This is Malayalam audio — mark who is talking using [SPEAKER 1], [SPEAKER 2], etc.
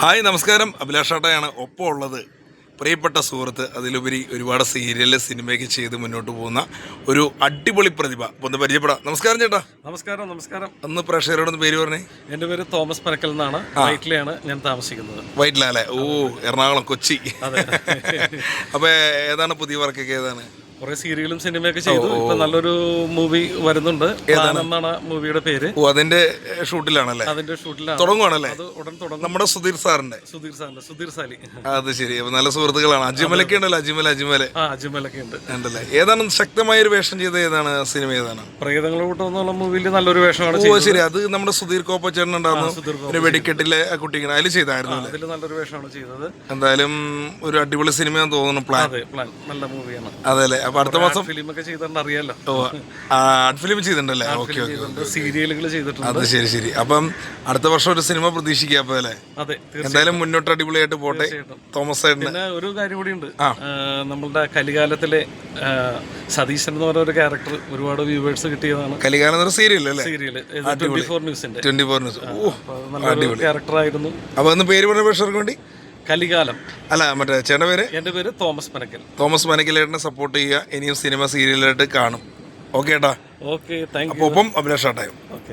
[SPEAKER 1] ഹായ് നമസ്കാരം. അഭിലാഷാട്ടയാണ് ഒപ്പം ഉള്ളത്. പ്രിയപ്പെട്ട സുഹൃത്ത് അതിലുപരി ഒരുപാട് സീരിയൽ സിനിമയൊക്കെ ചെയ്ത് മുന്നോട്ട് പോകുന്ന ഒരു അടിപൊളി പ്രതിഭ. ഒന്ന് പരിചയപ്പെടാം. നമസ്കാരം ചേട്ടാ.
[SPEAKER 2] നമസ്കാരം നമസ്കാരം.
[SPEAKER 1] അന്ന് പ്രേക്ഷകരോടൊന്ന് പേര് പറഞ്ഞേ.
[SPEAKER 2] എന്റെ പേര് തോമസ് പരക്കൽ എന്നാണ്. വൈറ്റിലാണ് ഞാൻ താമസിക്കുന്നത്.
[SPEAKER 1] വൈറ്റിലല്ലേ ഓ എറണാകുളം കൊച്ചി.
[SPEAKER 2] അതെ.
[SPEAKER 1] അപ്പോൾ ഏതാണ് പുതിയ വർക്കൊക്കെ ഏതാണ്?
[SPEAKER 2] കുറെ സീരിയലും സിനിമയൊക്കെ ചെയ്തു. ഇപ്പൊ നല്ലൊരു മൂവി വരുന്നുണ്ട്. എന്നാണ് മൂവിയുടെ പേര്.
[SPEAKER 1] ഓ അതിന്റെ ഷൂട്ടിലാണല്ലേ?
[SPEAKER 2] അതിന്റെ ഷൂട്ടിലാണ്.
[SPEAKER 1] തുടങ്ങുവാണല്ലേ?
[SPEAKER 2] അത് ഉടൻ തുടങ്ങും.
[SPEAKER 1] നമ്മുടെ സുധീർ സാറിന്റെ.
[SPEAKER 2] സുധീർ സാറിന്റെ സുധീർ സാലി.
[SPEAKER 1] അത് ശരി. അപ്പോൾ നല്ല സുഹൃത്തുക്കളാണ്. അജിമലൊക്കെ ഉണ്ടല്ലോ അജിമല അജിമല
[SPEAKER 2] ആ അജിമലൊക്കെ ഉണ്ട്.
[SPEAKER 1] ഉണ്ടല്ലേ? ഏതാണ് ശക്തമായൊരു വേഷം ചെയ്ത ഏതാണ് സിനിമ ഏതാണ്?
[SPEAKER 2] പ്രേതങ്ങളുടെ കൂട്ടം എന്നുള്ള മൂവിയിൽ നല്ലൊരു വേഷമാണ്
[SPEAKER 1] ഓ ശരി. അത് നമ്മുടെ സുധീർ കോപ്പച്ചേട്ടൻ ഉണ്ടായിരുന്നു.
[SPEAKER 2] സുധീർ
[SPEAKER 1] ഒരു വെടിക്കെട്ടിലെ ആ കുട്ടിങ്ങനെ അതിൽ ചെയ്തായിരുന്നു
[SPEAKER 2] അതിൽ നല്ലൊരു വേഷമാണ് ചെയ്തത്.
[SPEAKER 1] എന്തായാലും ഒരു അടിപൊളി സിനിമയാണെന്ന് തോന്നുന്നു പ്ലാൻ.
[SPEAKER 2] അതെ പ്ലാൻ. നല്ല മൂവിയാണ്.
[SPEAKER 1] അതെല്ലേ അപ്പൊ അടുത്ത മാസം
[SPEAKER 2] ഫിലിമൊക്കെ ചെയ്തിട്ടുണ്ട് അറിയാലോ.
[SPEAKER 1] ആർട്ട് ഫിലിം ചെയ്തിട്ടുണ്ടല്ലേ? ഓക്കെ ഓക്കെ
[SPEAKER 2] സീരിയലുകൾ ചെയ്തിട്ടുണ്ട്.
[SPEAKER 1] അത് ശരി ശരി. അപ്പം അടുത്ത വർഷം ഒരു സിനിമ പ്രതീക്ഷിക്കുക അപ്പൊ അല്ലേ?
[SPEAKER 2] അതെ
[SPEAKER 1] എന്തായാലും മുന്നോട്ട് അടിപൊളിയായിട്ട് പോട്ടെ. തോമസ്
[SPEAKER 2] പിന്നെ ഒരു കാര്യം കൂടി ഉണ്ട്. നമ്മളുടെ കലികാലത്തിലെ സതീശൻ എന്ന് പറയുന്ന ഒരു ക്യാരക്ടർ ഒരുപാട് വ്യൂവേഴ്സ് കിട്ടിയതാണ്.
[SPEAKER 1] കലികാലം എന്നൊരു സീരിയൽ അല്ലേ?
[SPEAKER 2] സീരിയൽ ട്വന്റി ഫോർ ന്യൂസിന്റെ
[SPEAKER 1] ട്വന്റി ഫോർ ന്യൂസ്
[SPEAKER 2] ക്യാരക്ടർ ആയിരുന്നു.
[SPEAKER 1] അപ്പൊ പേര് പറഞ്ഞ പ്രേക്ഷകർക്ക് വേണ്ടി?
[SPEAKER 2] കലികാലം.
[SPEAKER 1] അല്ല മറ്റേ ചേട്ടന്റെ പേര്?
[SPEAKER 2] എന്റെ പേര് തോമസ് മനക്കൽ.
[SPEAKER 1] തോമസ് മനക്കിലേട്ടനെ സപ്പോർട്ട് ചെയ്യുക ഇനിയും സിനിമ സീരിയലായിട്ട് കാണും. ഓക്കെ ഏട്ടാ?
[SPEAKER 2] ഓക്കെ താങ്ക്
[SPEAKER 1] യു ഒപ്പം അഭിലാഷ്
[SPEAKER 2] ഏട്ടായും ഓക്കെ